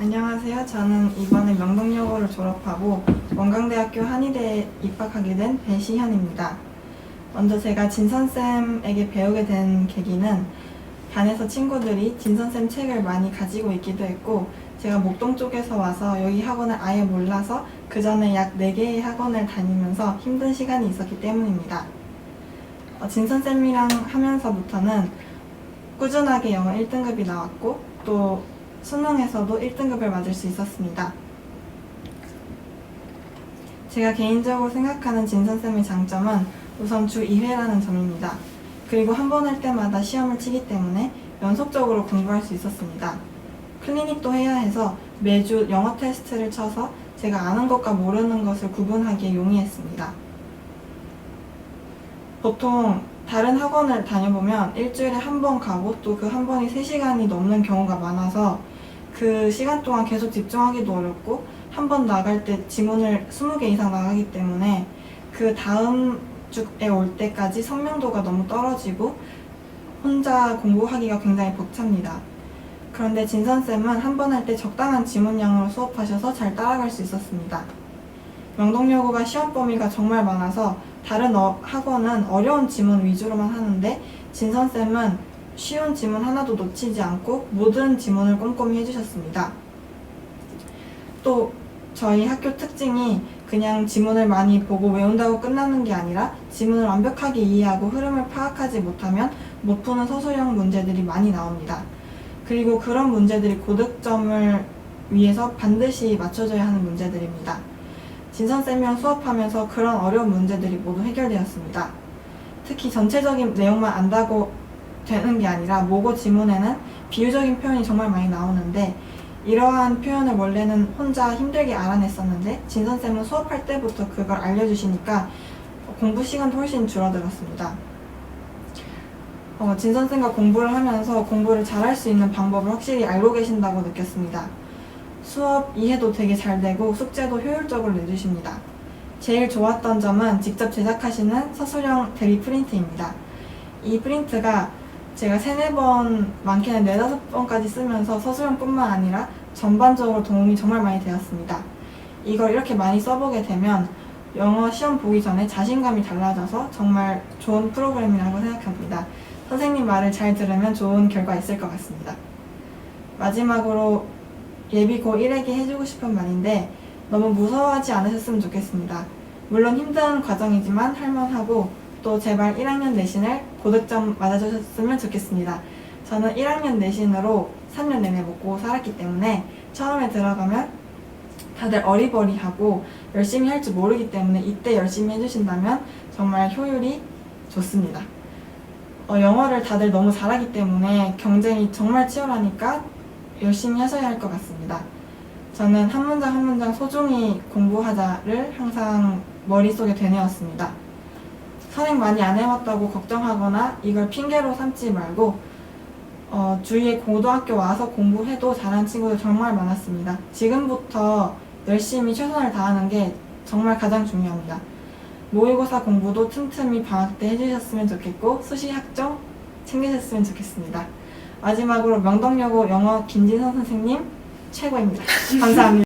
안녕하세요. 저는 이번에 명동여고를 졸업하고 원광대학교 한의대에 입학하게 된 배시현입니다. 먼저 제가 진선쌤에게 배우게 된 계기는 반에서 친구들이 진선쌤 책을 많이 가지고 있기도 했고 제가 목동 쪽에서 와서 여기 학원을 아예 몰라서 그 전에 약 4개의 학원을 다니면서 힘든 시간이 있었기 때문입니다. 어, 진선쌤이랑 하면서부터는 꾸준하게 영어 1등급이 나왔고 또 수능에서도 1등급을 맞을 수 있었습니다. 제가 개인적으로 생각하는 진선쌤의 장점은 우선 주 2회라는 점입니다. 그리고 한 번 할 때마다 시험을 치기 때문에 연속적으로 공부할 수 있었습니다. 클리닉도 해야 해서 매주 영어 테스트를 쳐서 제가 아는 것과 모르는 것을 구분하기에 용이했습니다. 보통 다른 학원을 다녀보면 일주일에 한 번 가고 또 그 한 번이 3시간이 넘는 경우가 많아서 그 시간 동안 계속 집중하기도 어렵고 한 번 나갈 때 지문을 20개 이상 나가기 때문에 그 다음 주에 올 때까지 선명도가 너무 떨어지고 혼자 공부하기가 굉장히 벅찹니다. 그런데 진선쌤은 한 번 할 때 적당한 지문량으로 수업하셔서 잘 따라갈 수 있었습니다. 명동여고가 시험 범위가 정말 많아서 다른 어- 학원은 어려운 지문 위주로만 하는데 진선쌤은 쉬운 지문 하나도 놓치지 않고 모든 지문을 꼼꼼히 해주셨습니다. 또 저희 학교 특징이 그냥 지문을 많이 보고 외운다고 끝나는 게 아니라 지문을 완벽하게 이해하고 흐름을 파악하지 못하면 못 푸는 서술형 문제들이 많이 나옵니다. 그리고 그런 문제들이 고득점을 위해서 반드시 맞춰줘야 하는 문제들입니다. 진선쌤이랑 수업하면서 그런 어려운 문제들이 모두 해결되었습니다. 특히 전체적인 내용만 안다고 되는 게 아니라 모고 지문에는 비유적인 표현이 정말 많이 나오는데 이러한 표현을 원래는 혼자 힘들게 알아냈었는데 진선쌤은 수업할 때부터 그걸 알려주시니까 공부 시간도 훨씬 줄어들었습니다. 어, 진선쌤과 공부를 하면서 공부를 잘할 수 있는 방법을 확실히 알고 계신다고 느꼈습니다. 수업 이해도 되게 잘 되고 숙제도 효율적으로 내주십니다. 제일 좋았던 점은 직접 제작하시는 서술형 대리 프린트입니다. 이 프린트가 제가 세네 번, 많게는 네다섯 번까지 쓰면서 서술형뿐만 아니라 전반적으로 도움이 정말 많이 되었습니다. 이걸 이렇게 많이 써보게 되면 영어 시험 보기 전에 자신감이 달라져서 정말 좋은 프로그램이라고 생각합니다. 선생님 말을 잘 들으면 좋은 결과 있을 것 같습니다. 마지막으로 예비 고 1에게 해주고 싶은 말인데 너무 무서워하지 않으셨으면 좋겠습니다. 물론 힘든 과정이지만 할만하고 또 제발 1학년 내신을 고득점 맞아주셨으면 좋겠습니다. 저는 1학년 내신으로 3년 내내 먹고 살았기 때문에 처음에 들어가면 다들 어리버리하고 열심히 할 줄 모르기 때문에 이때 열심히 해주신다면 정말 효율이 좋습니다. 어, 영어를 다들 너무 잘하기 때문에 경쟁이 정말 치열하니까 열심히 하셔야 할 것 같습니다. 저는 한 문장 한 문장 소중히 공부하자를 항상 머릿속에 되뇌었습니다. 선행 많이 안 해왔다고 걱정하거나 이걸 핑계로 삼지 말고 어, 주위에 고등학교 와서 공부해도 잘하는 친구들 정말 많았습니다. 지금부터 열심히 최선을 다하는 게 정말 가장 중요합니다. 모의고사 공부도 틈틈이 방학 때 해주셨으면 좋겠고 수시 학점 챙기셨으면 좋겠습니다. 마지막으로 명동여고 영어 김진선 선생님 최고입니다. 감사합니다.